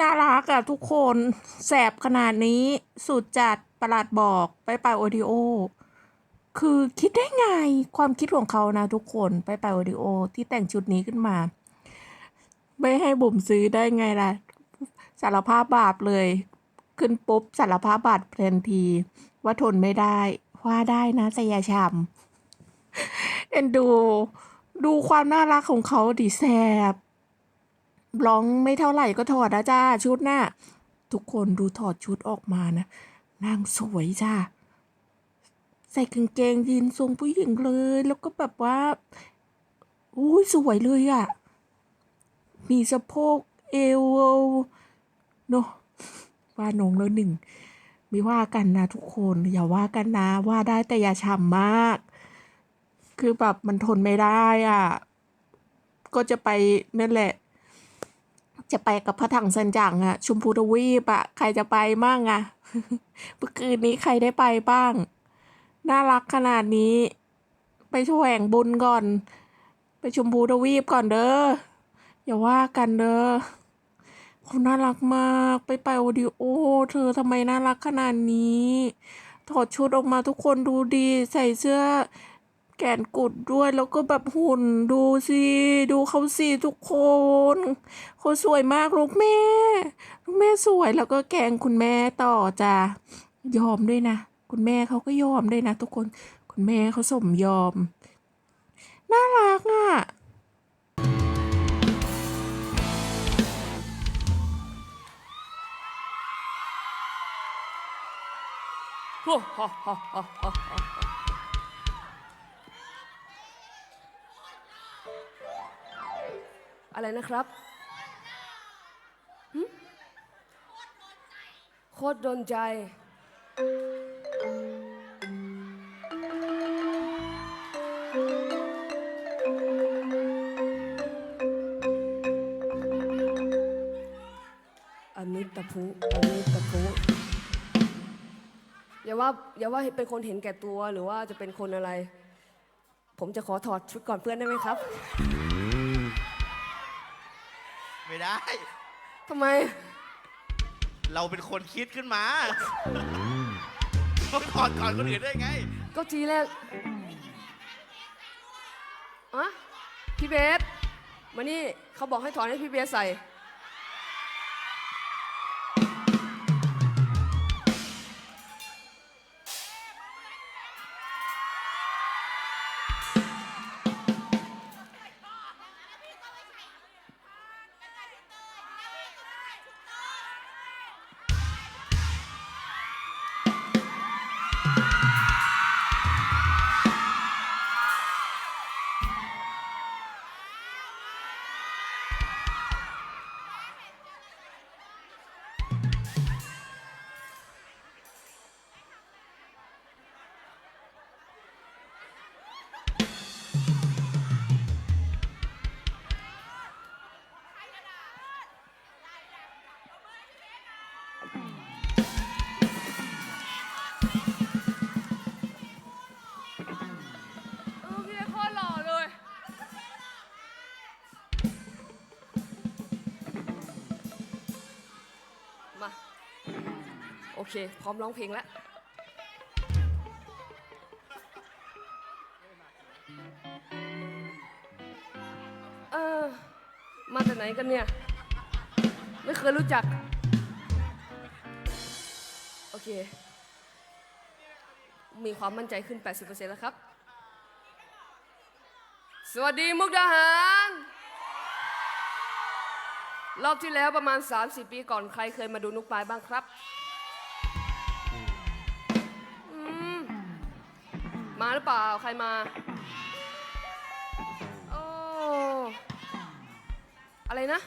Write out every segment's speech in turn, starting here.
น่ารักอะทุกคนแสบขนาดนี้ สุดจัดประหลาดบอกไปไปโอดิโอ คือคิดได้ไงความคิดของเขานะทุกคนไปไปโอดิโอ ที่แต่งชุดนี้ขึ้นมา ไม่ให้บุ๋มซื้อได้ไงล่ะ สารภาพบาปเลย ขึ้นปุ๊บสารภาพบาปทันที ว่าทนไม่ได้ ว่าได้นะแต่อย่าชำเอ็นดู ดูความน่ารักของเขาดิแสบ ร้องไม่เท่าไหร่ก็ถอดนะจ้าชุดหน่ะทุกคนดูถอดชุดออกมานะนางสวยจ้าใส่กางเกงยีนทรงผู้หญิงเลย แล้วก็แบบว่าอุ้ยสวยเลยอะ่ะ มีสะโพกเอวเนาะว่าน้องแล้วหนึ่งไม่ว่ากันนะทุกคนอย่าว่ากันนะว่าได้แต่อย่าฉ่ำมาก คือแบบมันทนไม่ได้อะ ก็จะไปนั่นแหละ จะไปกับพระถังซันจังอะชมพูทวีปอะใครจะไปมั่งอะเมื่อคืนนี้ใครได้ไปบ้าง น่ารักขนาดนี้ ไปแสวงบุญก่อน ไปชมพูทวีปก่อนเด้ออย่าว่ากันเด้อเขาน่ารักมาก ไปไปโอดิโอ เธอทำไมน่ารักขนาดนี้ ถอดชุดออกมาทุกคนดูดี ใส่เสื้อ แกนกุดด้วยแล้วก็แบบหุ่นดูสิ ดูเขาสิทุกคนเขาสวยมากลูกแม่ ลูกแม่สวยแล้วก็แกงคุณแม่ต่อจ้ะยอมด้วยนะ คุณแม่เขาก็ยอมด้วยนะ ทุกคนคุณแม่เขาสมยอม น่ารักอะ อะไรนะครับโคตรโดนใจ อมิตรพุอมิตรพุอย่าว่าอย่าว่าเป็นคนเห็นแก่ตัวหรือว่าจะเป็นคนอะไร ผมจะขอถอดชุดก่อนเพื่อนได้ไหมครับ ไม่ได้ ทำไม เราเป็นคนคิดขึ้นมาต้องถอดก่อนคนอื่นได้ไง ก็ทีแรกอะพี่เบส มานี่เขาบอกให้ถอนให้พี่เบสใส่ โอเค พร้อมร้องเพลงแล้วเออ มาจากไหนกันเนี่ย ไม่เคยรู้จัก โอเค มีความมั่นใจขึ้น 80%แล้วครับ สวัสดีมุกดาหาร รอบที่แล้วประมาณ 30 ปีก่อนใครเคยมาดูนุกปลายบ้างครับ มาหรือเปล่า ใครมา โอ้ อะไรนะ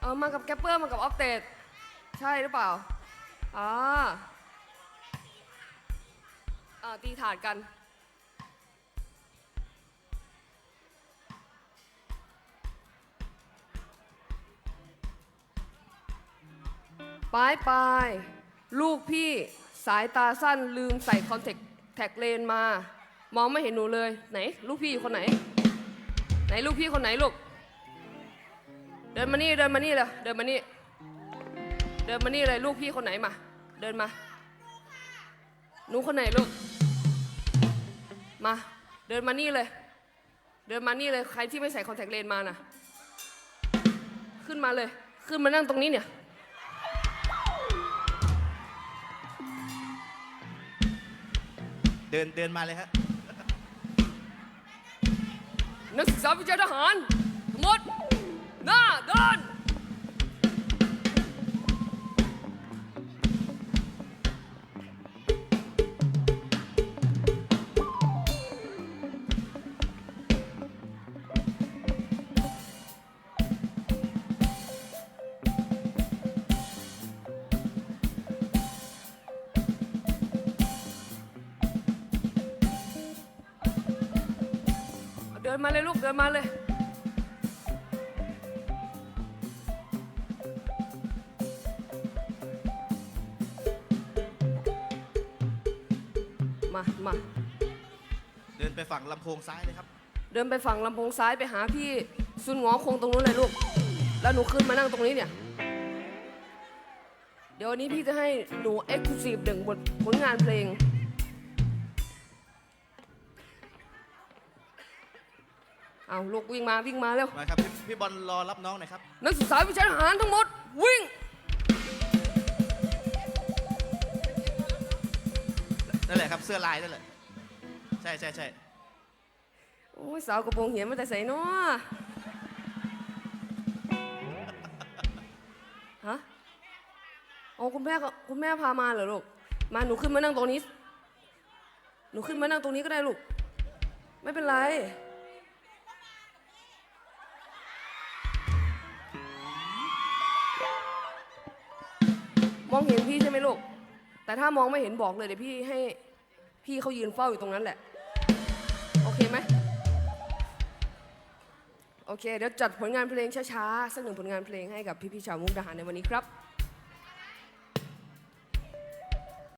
เออ มากับแกปเปอร์มากับออฟเตดใช่หรือเปล่า อ่าอ่าตีถาดกันปลายปลายลูกพี่ สายตาสั้นลืมใส่คอนแทคแท็กเลนมา มองไม่เห็นหนูเลย ไหน ลูกพี่อยู่คนไหน ไหนลูกพี่คนไหนลูก เดินมานี่เดินมานี่เลยเดินมานี่ เดินมานี่เลยลูกพี่คนไหนมา เดินมา หนูคนไหนลูก มา เดินมานี่เลย เดินมานี่เลย ใครที่ไม่ใส่คอนแทคเลนมาน่ะขึ้นมาเลย ขึ้นมานั่งตรงนี้เนี่ย ดินเดินมาเลยฮะนักศึกษาวิชาทหารทั้งหมดหน้าเดิน นมาเลยลูกเดินมาเลย มามาเดินไปฝั่งลำโพงซ้ายเลยครับ เดินไปฝั่งลำโพงซ้ายไปหาพี่ซุนหงอคงตรงนู้นเลยลูก แล้วหนูขึ้นมานั่งตรงนี้เนี่ย เดี๋ยววันนี้พี่จะให้หนูเอ็กซ์คลูซีฟหนึ่งบทผลงานเพลง เอาลูกวิ่งมาวิ่งมาเร็ว มาครับพี่พี่บอลรอรับน้องหน่อยครับ นักศึกษาวิชาทหารทั้งหมด วิ่ง นั่นแหละครับเสื้อลายนั่นแหละ ใช่ใช่ใช่โอ้ยสาวกระโปรงเหียนมาแต่ใส่นาะฮะโอ้คุณแม่ก็คุณแม่พามาเหรอลูก มาหนูขึ้นมานั่งตรงนี้ หนูขึ้นมานั่งตรงนี้ก็ได้ลูก ไม่เป็นไร เห็นพี่ใช่ไหมลูก แต่ถ้ามองไม่เห็นบอกเลยเดี๋ยวพี่ให้พี่เขายืนเฝ้าอยู่ตรงนั้นแหละ โอเคไหมโอเค เดี๋ยวจัดผลงานเพลงช้าๆ สักหนึ่งผลงานเพลงให้กับพี่ๆชาวมุกดาหารในวันนี้ครับ